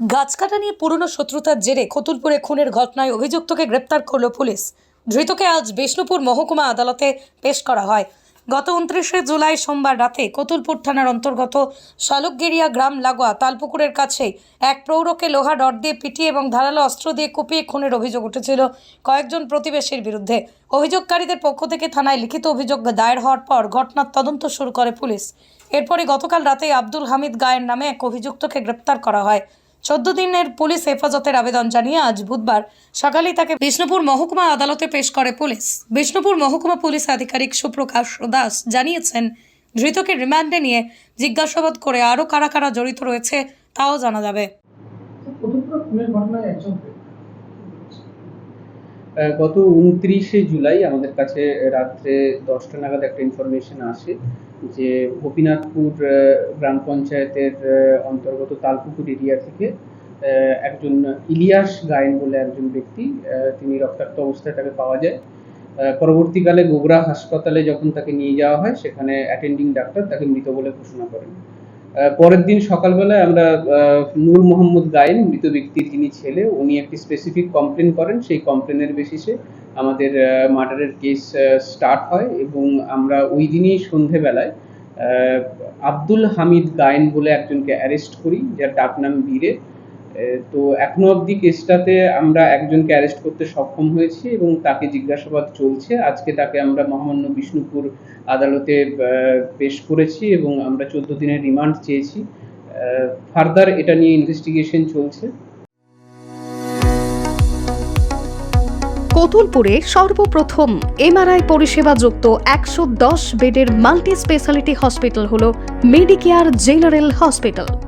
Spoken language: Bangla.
গাছ কাটা নিয়ে পুরনো শত্রুতার জেরে কতুলপুরে খুনের ঘটনায় অভিযুক্তকে গ্রেপ্তার করল পুলিশ। ধৃতকে আজ বিষ্ণুপুর মহকুমা আদালতে পেশ করা হয়। গত উনত্রিশে জুলাই সোমবার রাতে কতুলপুর থানার অন্তর্গত শালুকগিরিয়া গ্রাম লাগোয়া তালপুকুরের কাছে এক প্রৌঢ়কে লোহা রড দিয়ে পিটিয়ে এবং ধারালো অস্ত্র দিয়ে কুপিয়ে খুনের অভিযোগ উঠেছিল কয়েকজন প্রতিবেশীর বিরুদ্ধে। অভিযোগকারীদের পক্ষ থেকে থানায় লিখিত অভিযোগ দায়ের হওয়ার পর ঘটনার তদন্ত শুরু করে পুলিশ। এরপরে গতকাল রাতে আব্দুল হামিদ গায়ের নামে এক অভিযুক্তকে গ্রেপ্তার করা হয়। চোদ্দ দিনের পুলিশ হেফাজতের আবেদন জানিয়ে আজ বুধবার সকালেই তাকে বিষ্ণুপুর মহকুমা আদালতে পেশ করে পুলিশ। বিষ্ণুপুর মহকুমা পুলিশ আধিকারিক সুপ্রকাশ দাস জানিয়েছেন, ধৃতকে রিমান্ডে নিয়ে জিজ্ঞাসাবাদ করে আরও কারা কারা জড়িত রয়েছে তাও জানা যাবে। ঘটনায় একজন গত উনত্রিশে জুলাই আমাদের কাছে রাত্রে দশটা নাগাদ একটা ইনফরমেশন আসে যে গোপীনাথপুর গ্রাম পঞ্চায়েতের অন্তর্গত তালপুকুর এরিয়া থেকে একজন ইলিয়াস গায়েন বলে একজন ব্যক্তি তিনি রক্তাক্ত অবস্থায় তাকে পাওয়া যায়। পরবর্তীকালে গোগরা হাসপাতালে যখন তাকে নিয়ে যাওয়া হয়, সেখানে অ্যাটেন্ডিং ডাক্তার তাকে মৃত বলে ঘোষণা করেন। পরের দিন সকালবেলায় আমরা নূর মোহাম্মদ গায়েন, মৃত ব্যক্তির যিনি ছেলে, উনি একটি স্পেসিফিক কমপ্লেন করেন। সেই কমপ্লেনের বেসিসে আমাদের মার্ডারের কেস স্টার্ট হয় এবং আমরা ওই দিনই সন্ধেবেলায় আব্দুল হামিদ গায়েন বলে একজনকে অ্যারেস্ট করি, যার ডাকনাম বীরে। তো এখনও অবধি কেসটাতে আমরা একজনকে অ্যারেস্ট করতে সক্ষম হয়েছি এবং তাকে জিজ্ঞাসাবাদ চলছে। আজকে তাকে আমরা মহামান্য বিষ্ণুপুর আদালতে পেশ করেছি এবং আমরা চোদ্দ দিনের রিমান্ড চেয়েছি। ফার্দার এটা নিয়ে ইনভেস্টিগেশন চলছে। কতুলপুরে সর্বপ্রথম এমআরআই পরিষেবা যুক্ত একশো দশ বেডের মাল্টি স্পেশালিটি হসপিটাল হল মেডিকেয়ার জেনারেল হসপিটাল